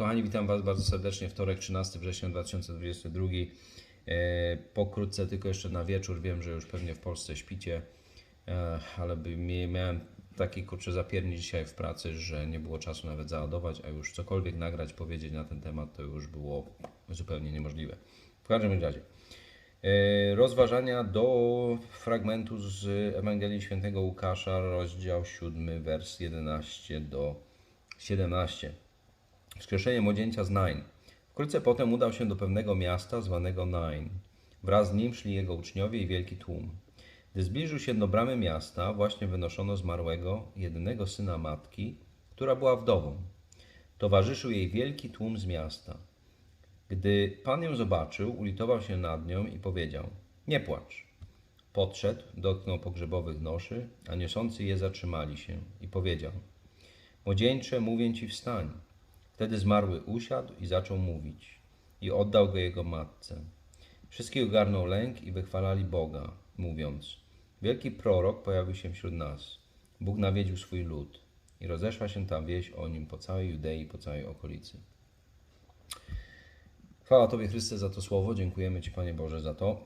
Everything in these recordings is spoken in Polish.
Kochani, witam Was bardzo serdecznie. Wtorek, 13 września 2022. E, pokrótce, tylko jeszcze na wieczór. Wiem, że już pewnie w Polsce śpicie, e, ale miałem taki kurczę zapierni dzisiaj w pracy, że nie było czasu nawet załadować, a już cokolwiek nagrać, powiedzieć na ten temat, to już było zupełnie niemożliwe. W każdym razie. E, Rozważania do fragmentu z Ewangelii Świętego Łukasza, rozdział 7, wers 11 do 17. Wskrzeszenie młodzieńca z Nain. Wkrótce potem udał się do pewnego miasta zwanego Nain. Wraz z nim szli jego uczniowie i wielki tłum. Gdy zbliżył się do bramy miasta, właśnie wynoszono zmarłego, jedynego syna matki, która była wdową. Towarzyszył jej wielki tłum z miasta. Gdy Pan ją zobaczył, ulitował się nad nią i powiedział: Nie płacz. Podszedł, dotknął pogrzebowych noszy, a niosący je zatrzymali się i powiedział: Młodzieńcze, mówię ci, wstań. Wtedy zmarły usiadł i zaczął mówić, i oddał go jego matce. Wszystkich ogarnął lęk i wychwalali Boga, mówiąc: Wielki prorok pojawił się wśród nas. Bóg nawiedził swój lud i rozeszła się ta wieść o nim po całej Judei po całej okolicy. Chwała Tobie, Chryste, za to słowo. Dziękujemy Ci, Panie Boże, za to.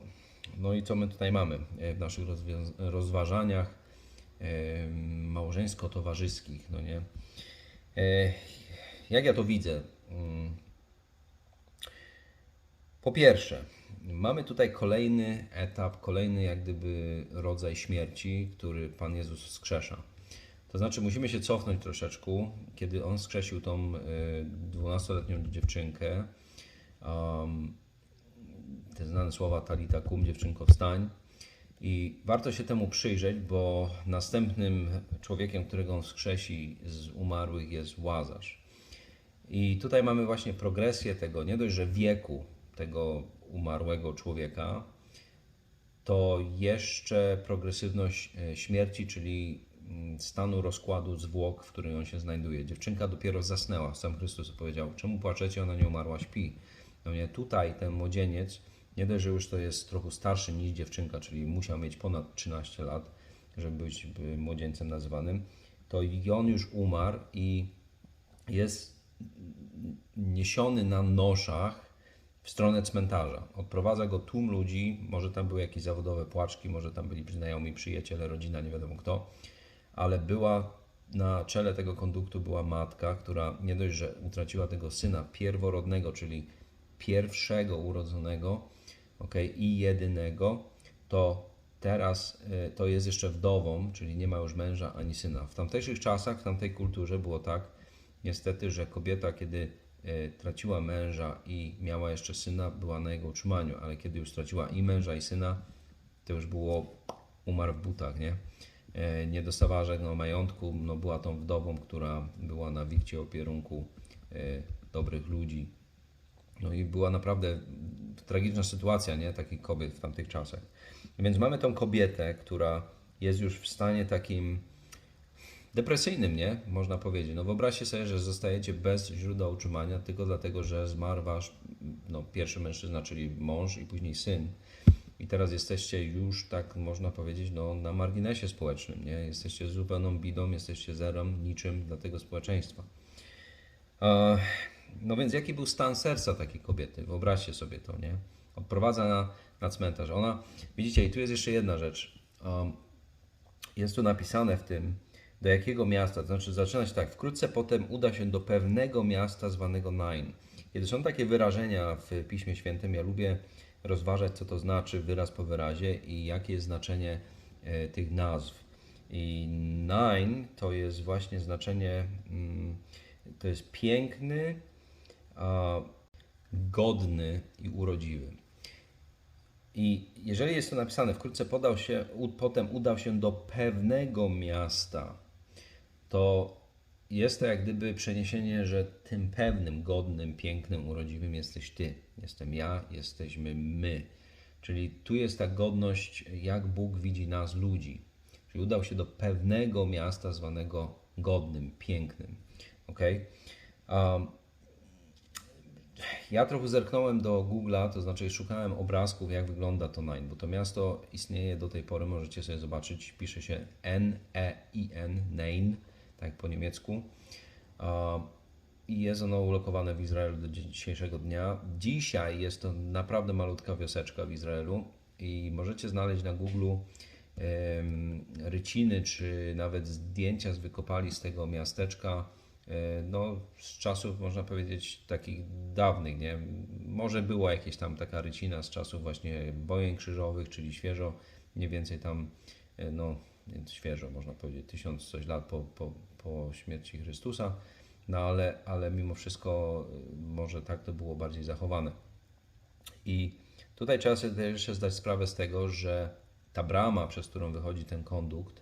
No i co my tutaj mamy e, w naszych rozważaniach e, małżeńsko-towarzyskich, no nie? Jak ja to widzę? Mm. Po pierwsze, mamy tutaj kolejny etap, kolejny jak gdyby rodzaj śmierci, który Pan Jezus wskrzesza. To znaczy, musimy się cofnąć troszeczkę, kiedy On skrzesił tą dwunastoletnią dziewczynkę. Um, te znane słowa Talita kum, dziewczynko wstań. I warto się temu przyjrzeć, bo następnym człowiekiem, którego on wskrzesi z umarłych jest Łazarz. I tutaj mamy właśnie progresję tego, nie dość, że wieku tego umarłego człowieka, to jeszcze progresywność e, śmierci, czyli mm, stanu rozkładu zwłok, w którym on się znajduje. Dziewczynka dopiero zasnęła. Sam Chrystus powiedział, czemu płaczecie, ona nie umarła, śpi. No nie, tutaj ten młodzieniec, nie dość, że już to jest trochę starszy niż dziewczynka, czyli musiał mieć ponad 13 lat, żeby być by młodzieńcem nazywanym, to i on już umarł i jest niesiony na noszach w stronę cmentarza. Odprowadza go tłum ludzi, może tam były jakieś zawodowe płaczki, może tam byli znajomi, przyjaciele, rodzina, nie wiadomo kto, ale była na czele tego konduktu była matka, która nie dość, że utraciła tego syna pierworodnego, czyli pierwszego urodzonego, ok, i jedynego, to teraz y, to jest jeszcze wdową, czyli nie ma już męża ani syna. W tamtejszych czasach, w tamtej kulturze było tak, niestety, że kobieta, kiedy y, traciła męża i miała jeszcze syna, była na jego utrzymaniu, ale kiedy już straciła i męża, i syna, to już było umarł w butach, nie? E, Nie dostawała żadnego majątku, no była tą wdową, która była na wikcie opierunku e, dobrych ludzi. No i była naprawdę tragiczna sytuacja, nie? Takich kobiet w tamtych czasach. Więc mamy tą kobietę, która jest już w stanie takim depresyjnym, nie? Można powiedzieć. No wyobraźcie sobie, że zostajecie bez źródła utrzymania tylko dlatego, że zmarł wasz no, pierwszy mężczyzna, czyli mąż i później syn. I teraz jesteście już, tak można powiedzieć, no, na marginesie społecznym, nie? Jesteście zupełną bidą, jesteście zerem, niczym dla tego społeczeństwa. E, No więc jaki był stan serca takiej kobiety? Wyobraźcie sobie to, nie? Odprowadza na, na cmentarz. Ona, widzicie, i tu jest jeszcze jedna rzecz. Um, jest tu napisane w tym, do jakiego miasta, to znaczy zaczyna się tak, wkrótce potem uda się do pewnego miasta zwanego Nain. Kiedy są takie wyrażenia w Piśmie Świętym, ja lubię rozważać, co to znaczy wyraz po wyrazie i jakie jest znaczenie e, tych nazw. I Nain to jest właśnie znaczenie, mm, to jest piękny, godny i urodziwy. I jeżeli jest to napisane, wkrótce podał się, potem udał się do pewnego miasta, to jest to jak gdyby przeniesienie, że tym pewnym, godnym, pięknym, urodziwym jesteś Ty. Jestem ja, jesteśmy my. Czyli tu jest ta godność, jak Bóg widzi nas, ludzi. Czyli udał się do pewnego miasta zwanego godnym, pięknym. ok? Um, ja trochę zerknąłem do Google'a, to znaczy szukałem obrazków, jak wygląda to Nain, bo to miasto istnieje do tej pory, możecie sobie zobaczyć, pisze się N-E-I-N, Nain, tak po niemiecku. I jest ono ulokowane w Izraelu do dzisiejszego dnia. Dzisiaj jest to naprawdę malutka wioseczka w Izraelu i możecie znaleźć na Google ryciny czy nawet zdjęcia z wykopali z tego miasteczka. e, No, z czasów można powiedzieć takich dawnych, nie? Może była jakieś tam taka rycina z czasów właśnie wojen krzyżowych, czyli świeżo, mniej więcej tam, e, no, więc świeżo można powiedzieć, tysiąc coś lat po, po, po śmierci Chrystusa. No ale, ale mimo wszystko y, może tak to było bardziej zachowane. I tutaj trzeba sobie jeszcze zdać sprawę z tego, że ta brama, przez którą wychodzi ten kondukt,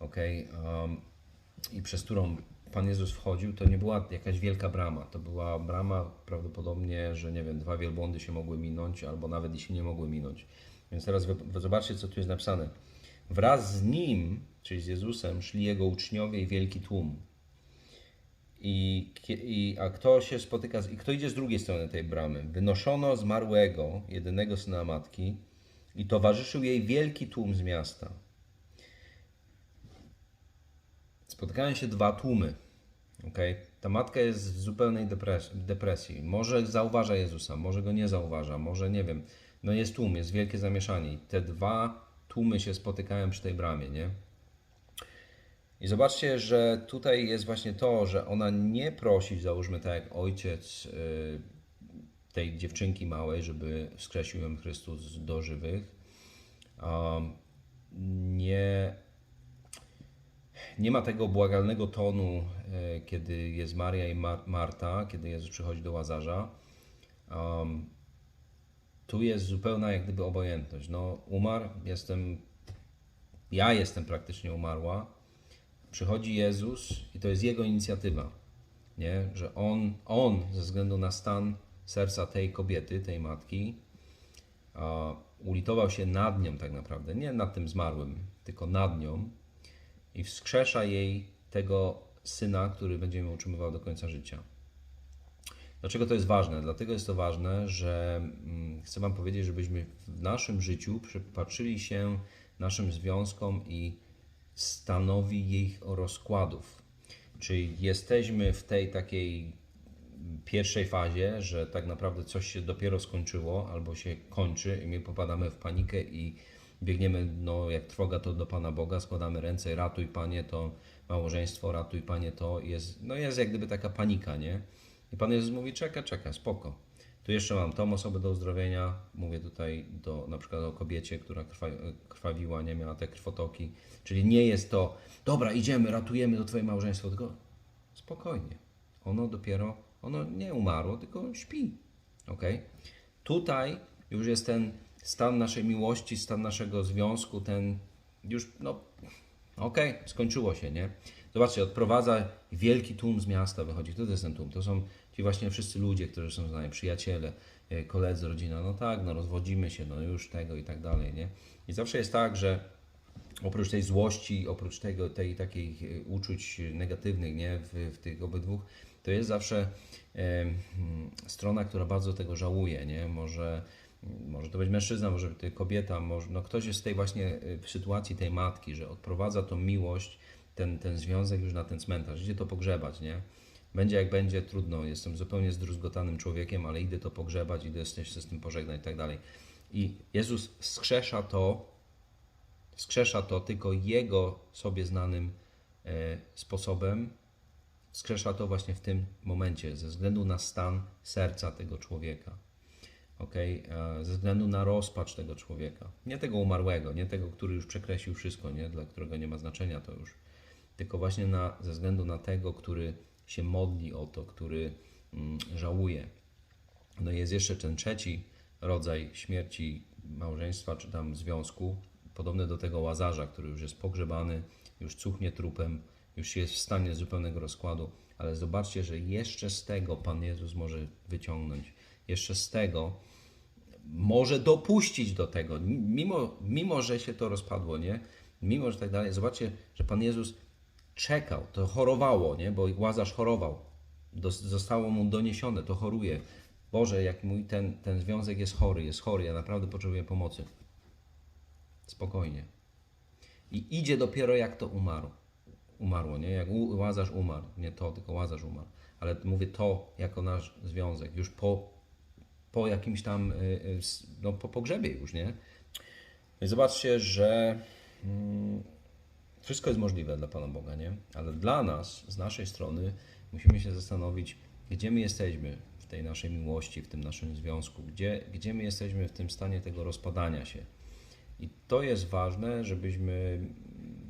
ok, um, i przez którą Pan Jezus wchodził, to nie była jakaś wielka brama. To była brama prawdopodobnie, że nie wiem, dwa wielbłądy się mogły minąć, albo nawet i się nie mogły minąć. Więc teraz zobaczcie, co tu jest napisane. Wraz z nim, czyli z Jezusem, szli jego uczniowie i wielki tłum. I, i, a kto się spotyka, z, i kto idzie z drugiej strony tej bramy? Wynoszono zmarłego, jedynego syna matki, i towarzyszył jej wielki tłum z miasta. Spotkają się dwa tłumy. Okay? Ta matka jest w zupełnej depres- depresji. Może zauważa Jezusa, może go nie zauważa, może nie wiem. No jest tłum, jest wielkie zamieszanie. I te dwa tłumy się spotykają przy tej bramie, nie? I zobaczcie, że tutaj jest właśnie to, że ona nie prosi, załóżmy tak jak ojciec y, tej dziewczynki małej, żeby wskrzesił ją Chrystus do żywych. Um, nie, nie ma tego błagalnego tonu, e, kiedy jest Maria i Mar- Marta, kiedy Jezus przychodzi do Łazarza. Tu jest zupełna jak gdyby obojętność. No, umarł, jestem, ja jestem praktycznie umarła. Przychodzi Jezus i to jest Jego inicjatywa, nie? że on, on ze względu na stan serca tej kobiety, tej matki, ulitował się nad nią tak naprawdę, nie nad tym zmarłym, tylko nad nią i wskrzesza jej tego syna, który będzie ją utrzymywał do końca życia. Dlaczego to jest ważne? Dlatego jest to ważne, że mm, chcę Wam powiedzieć, żebyśmy w naszym życiu przypatrzyli się naszym związkom i stanowi ich rozkładów. Czyli jesteśmy w tej takiej pierwszej fazie, że tak naprawdę coś się dopiero skończyło albo się kończy i my popadamy w panikę i biegniemy, no jak trwoga to do Pana Boga, składamy ręce, ratuj Panie to małżeństwo, ratuj Panie to, jest, no jest jak gdyby taka panika, nie? I Pan Jezus mówi, czekaj, czekaj, spoko. Tu jeszcze mam tą osobę do uzdrowienia, mówię tutaj do, na przykład o kobiecie, która krwa, krwawiła, nie miała te krwotoki, czyli nie jest to, dobra, idziemy, ratujemy to Twoje małżeństwo, tylko spokojnie. Ono dopiero, ono nie umarło, tylko śpi. ok? Tutaj już jest ten stan naszej miłości, stan naszego związku, ten już, no, okej, skończyło się, nie? Zobaczcie, odprowadza wielki tłum z miasta, wychodzi. To jest ten tłum? To są ci właśnie wszyscy ludzie, którzy są znani, przyjaciele, e, koledzy, rodzina. No tak, no rozwodzimy się, no już tego i tak dalej, nie? I zawsze jest tak, że oprócz tej złości, oprócz tego, tej takich e, uczuć negatywnych, nie, w, w tych obydwu, to jest zawsze e, strona, która bardzo tego żałuje, nie? Może, może to być mężczyzna, może to kobieta, może, no ktoś jest w tej właśnie e, w sytuacji tej matki, że odprowadza tą miłość, ten, ten związek już na ten cmentarz, idzie to pogrzebać, nie? Będzie jak będzie, trudno, jestem zupełnie zdruzgotanym człowiekiem, ale idę to pogrzebać, idę się z tym pożegnać i tak dalej. I Jezus wskrzesza to, wskrzesza to tylko Jego sobie znanym e, sposobem, wskrzesza to właśnie w tym momencie, ze względu na stan serca tego człowieka. Okay? Ze względu na rozpacz tego człowieka. Nie tego umarłego, nie tego, który już przekreślił wszystko, nie? dla którego nie ma znaczenia to już. Tylko właśnie na, ze względu na tego, który się modli o to, który mm, żałuje. No jest jeszcze ten trzeci rodzaj śmierci małżeństwa czy tam związku, podobny do tego łazarza, który już jest pogrzebany, już cuchnie trupem, już jest w stanie zupełnego rozkładu, ale zobaczcie, że jeszcze z tego Pan Jezus może wyciągnąć, jeszcze z tego może dopuścić do tego, mimo, mimo że się to rozpadło, nie? Mimo, że tak dalej. Zobaczcie, że Pan Jezus czekał, to chorowało, nie? Bo Łazarz chorował. Zostało mu doniesione, to choruje. Boże, jak mój ten, ten związek jest chory, jest chory, ja naprawdę potrzebuję pomocy. Spokojnie. I idzie dopiero jak to umarł. Umarło, nie? Jak Łazarz umarł. Nie to, tylko Łazarz umarł. Ale mówię to jako nasz związek, już po, po jakimś tam, y, y, no po pogrzebie już, nie? No i zobaczcie, że mm, wszystko jest możliwe dla Pana Boga, nie? Ale dla nas, z naszej strony, musimy się zastanowić, gdzie my jesteśmy w tej naszej miłości, w tym naszym związku, gdzie, gdzie my jesteśmy w tym stanie tego rozpadania się. I to jest ważne, żebyśmy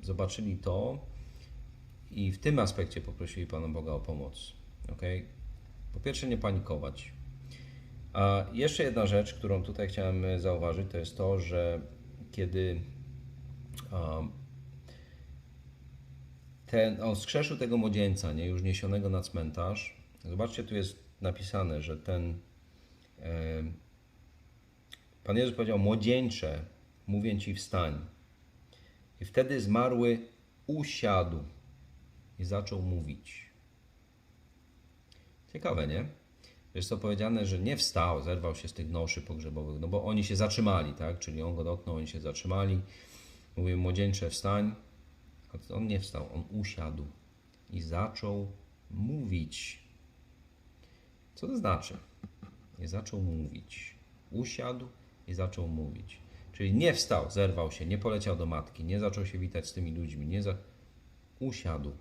zobaczyli to i w tym aspekcie poprosili Pana Boga o pomoc. ok? Po pierwsze, nie panikować. A jeszcze jedna rzecz, którą tutaj chciałem zauważyć, to jest to, że kiedy um, ten, on skrzeszył tego młodzieńca, nie, już niesionego na cmentarz. Zobaczcie, tu jest napisane, że ten e, Pan Jezus powiedział, młodzieńcze, mówię Ci wstań. I wtedy zmarły usiadł i zaczął mówić. Ciekawe, nie? Jest to powiedziane, że nie wstał, zerwał się z tych noszy pogrzebowych, no bo oni się zatrzymali, tak? Czyli on go dotknął, oni się zatrzymali. Mówił, młodzieńcze, wstań. On nie wstał, on usiadł i zaczął mówić. Co to znaczy? I zaczął mówić. Usiadł i zaczął mówić. Czyli nie wstał, zerwał się, nie poleciał do matki, nie zaczął się witać z tymi ludźmi, nie za... usiadł.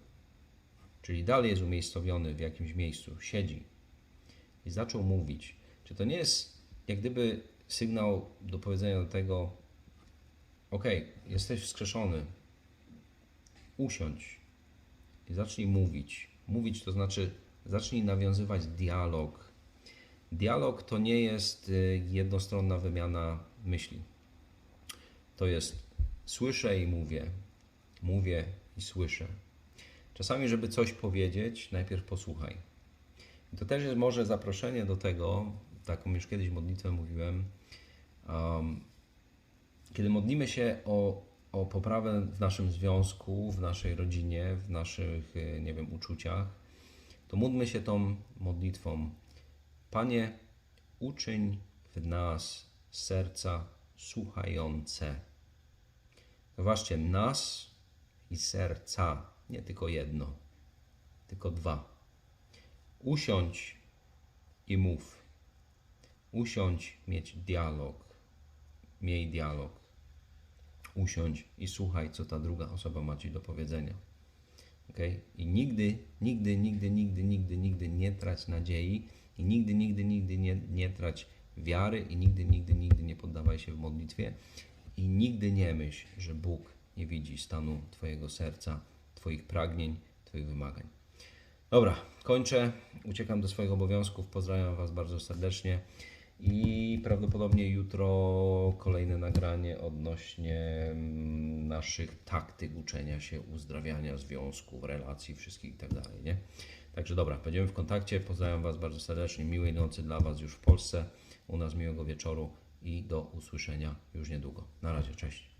Czyli dalej jest umiejscowiony w jakimś miejscu, siedzi i zaczął mówić. Czy to nie jest jak gdyby sygnał do powiedzenia do tego, ok, jesteś wskrzeszony, usiądź i zacznij mówić. Mówić to znaczy zacznij nawiązywać dialog. Dialog to nie jest y, jednostronna wymiana myśli. To jest słyszę i mówię, mówię i słyszę. Czasami, żeby coś powiedzieć, najpierw posłuchaj. To też jest może zaproszenie do tego, taką już kiedyś modlitwę mówiłem, um, kiedy modlimy się o, o poprawę w naszym związku, w naszej rodzinie, w naszych, y, nie wiem, uczuciach, to módlmy się tą modlitwą. Panie, uczyń w nas serca słuchające. Zobaczcie, nas i serca, nie tylko jedno, tylko dwa. Usiądź i mów. Usiądź, mieć dialog. Miej dialog. Usiądź i słuchaj, co ta druga osoba ma ci do powiedzenia. Okay? I nigdy, nigdy, nigdy, nigdy, nigdy, nigdy nie trać nadziei i nigdy, nigdy, nigdy nie, nie trać wiary i nigdy, nigdy, nigdy nie poddawaj się w modlitwie i nigdy nie myśl, że Bóg nie widzi stanu Twojego serca, Twoich pragnień, Twoich wymagań. Dobra, kończę. Uciekam do swoich obowiązków. Pozdrawiam Was bardzo serdecznie. I prawdopodobnie jutro kolejne nagranie odnośnie mm, naszych taktyk uczenia się, uzdrawiania związków, relacji, wszystkich i tak dalej, nie? Także dobra, będziemy w kontakcie. Pozdrawiam Was bardzo serdecznie. Miłej nocy dla Was już w Polsce. U nas miłego wieczoru i do usłyszenia już niedługo. Na razie, cześć.